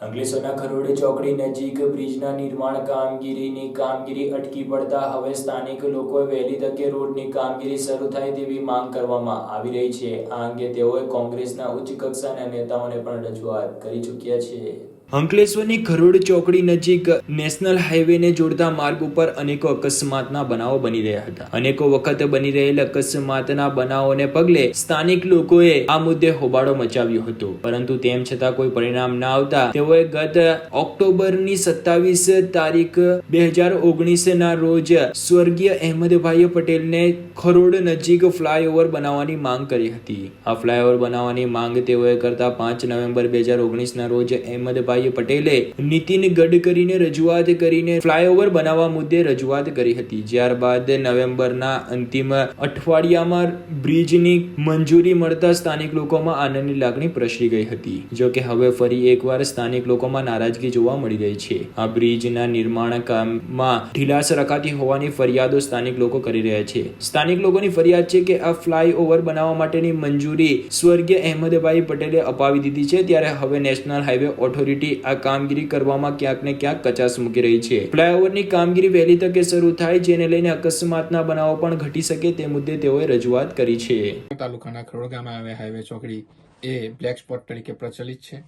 અંકલેશ્વરના ખરોડી ચોકડી નજીક બ્રિજના નિર્માણ કામગીરીની કામગીરી અટકી પડતા હવે સ્થાનિક લોકોએ વહેલી તકે રોડની કામગીરી શરૂ થાય તેવી માંગ કરવામાં આવી રહી છે. આ અંગે તેઓએ કોંગ્રેસના ઉચ્ચ કક્ષાના નેતાઓને પણ રજૂઆત કરી ચૂક્યા છે. અંકલેશ્વરની ખરોડ ચોકડી નજીક નેશનલ હાઈવેને જોડતા માર્ગ ઉપર અનેકો અકસ્માતના બનાવો બની રહ્યા હતા. અનેકો વખત બની રહેલ અકસ્માતના બનાવોને પગલે સ્થાનિક લોકોએ આ મુદ્દે હોબાળો મચાવ્યો હતો. પરંતુ તેમ છતાં કોઈ પરિણામ ના આવતા તેઓએ ગત ઓક્ટોબરની સત્તાવીસ તારીખ બે હજાર ઓગણીસ ના રોજ સ્વર્ગીય અહેમદભાઈ પટેલને ખરોડ નજીક ફ્લાયઓવર બનાવવાની માંગ કરી હતી. આ ફ્લાયઓવર બનાવવાની માંગ તેઓએ કરતા પાંચ નવેમ્બર બે હજાર ઓગણીસ ના રોજ અહેમદભાઈ પટેલે નીતિન ગડકરીને રજૂઆત કરીને ફ્લાયઓવર બનાવવા મુદ્દે રજૂઆત કરી હતી. ત્યારબાદ નવેમ્બરના અંતિમ અઠવાડિયામાં બ્રિજની મંજૂરી મળતા સ્થાનિક લોકોમાં આનંદની લાગણી પ્રસરી ગઈ હતી. જો હવે ફરી એકવાર સ્થાનિક લોકોમાં નારાજગી જોવા મળી રહી છે. આ બ્રિજના નિર્માણ કામમાં ઢીલાસ રખાતી હોવાની ફરિયાદો સ્થાનિક લોકો કરી રહ્યા છે. સ્થાનિક લોકોની ફરિયાદ છે કે આ ફ્લાયઓવર બનાવવા માટેની મંજૂરી સ્વર્ગીય અહેમદભાઈ પટેલે અપાવી દીધી છે. ત્યારે હવે નેશનલ હાઈવે ઓથોરિટી આ કામગીરી કરવામાં ક્યાંક ને ક્યાંક કચાસ મૂકી રહી છે. ફ્લાયઓવરની કામગીરી વહેલી તકે શરૂ થાય, જેને લઈને અકસ્માતના બનાવો પણ ઘટી શકે તે મુદ્દે તેઓએ રજૂઆત કરી છે. તાલુકાના ખરોડ ગામમાં આવે હાઈવે ચોકડી એ બ્લેક સ્પોટ તરીકે પ્રચલિત છે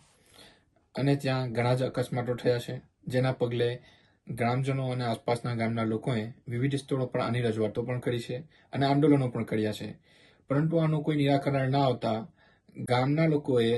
અને ત્યાં ઘણા જ અકસ્માતો થયા છે, જેના પગલે ગ્રામજનો અને આસપાસના ગામના લોકોએ વિવિધ સ્થળો પર આની રજૂઆતો પણ કરી છે અને આંદોલનો પણ કર્યા છે. પરંતુ આનું કોઈ નિરાકરણ ના આવતા ગામના લોકોએ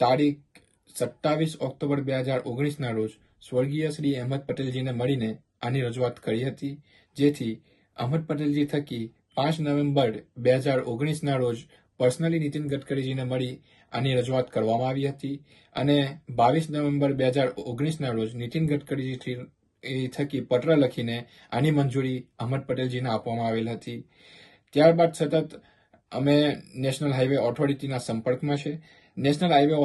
તારીખ સત્તાવીસ ઓક્ટોબર બે હજાર ઓગણીસના રોજ સ્વર્ગીય શ્રી અહેમદ પટેલજીને મળીને આની રજૂઆત કરી હતી, જેથી અહમદ પટેલજી થકી પાંચ નવેમ્બર બે હજાર ઓગણીસના રોજ પર્સનલી નીતિન ગડકરીજીને મળી આની રજૂઆત કરવામાં આવી હતી અને બાવીસ નવેમ્બર બે હજાર ઓગણીસના રોજ નીતિન ગડકરીજી થકી પત્ર લખીને આની મંજૂરી અહમદ પટેલજીને આપવામાં આવેલ હતી. ત્યારબાદ સતત અમે નેશનલ હાઈવે ઓથોરિટીના સંપર્કમાં છે. નેશનલ હાઈવે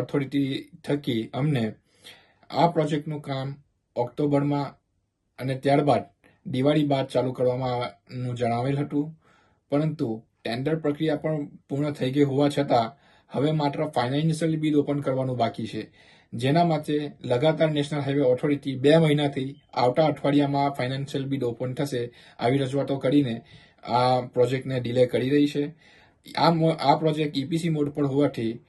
ઓથોરિટી થકી અમને આ પ્રોજેક્ટનું કામ ઓક્ટોબરમાં અને ત્યારબાદ દિવાળી બાદ ચાલુ કરવામાંનું જણાવેલ હતું. પરંતુ ટેન્ડર પ્રક્રિયા પણ પૂર્ણ થઈ ગઈ હોવા છતાં હવે માત્ર ફાઇનાન્શિયલ બિલ ઓપન કરવાનું બાકી છે. જેના માટે લગાતાર નેશનલ હાઈવે ઓથોરિટી બે મહિનાથી આવતા અઠવાડિયામાં ફાઇનાન્શિયલ બિલ ઓપન થશે આવી રજૂઆતો કરીને આ પ્રોજેક્ટને ડિલે કરી રહી છે. આ આ પ્રોજેક્ટ ઈપીસી મોડ પર હોવાથી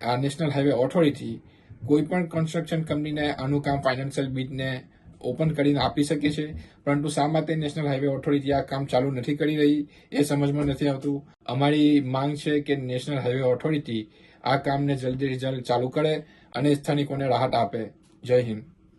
આ નેશનલ હાઈવે ઓથોરિટી કોઈ પણ કન્સ્ટ્રક્શન કંપનીને આનું કામ ફાઇનાન્શિયલ બીટને ઓપન કરીને આપી શકે છે. પરંતુ શા માટે નેશનલ હાઈવે ઓથોરિટી આ કામ ચાલુ નથી કરી રહી, એ સમજમાં નથી આવતું. અમારી માંગ છે કે નેશનલ હાઈવે ઓથોરિટી આ કામને જલ્દીથી જલ્દ ચાલુ કરે અને સ્થાનિકોને રાહત આપે. જય હિન્દ.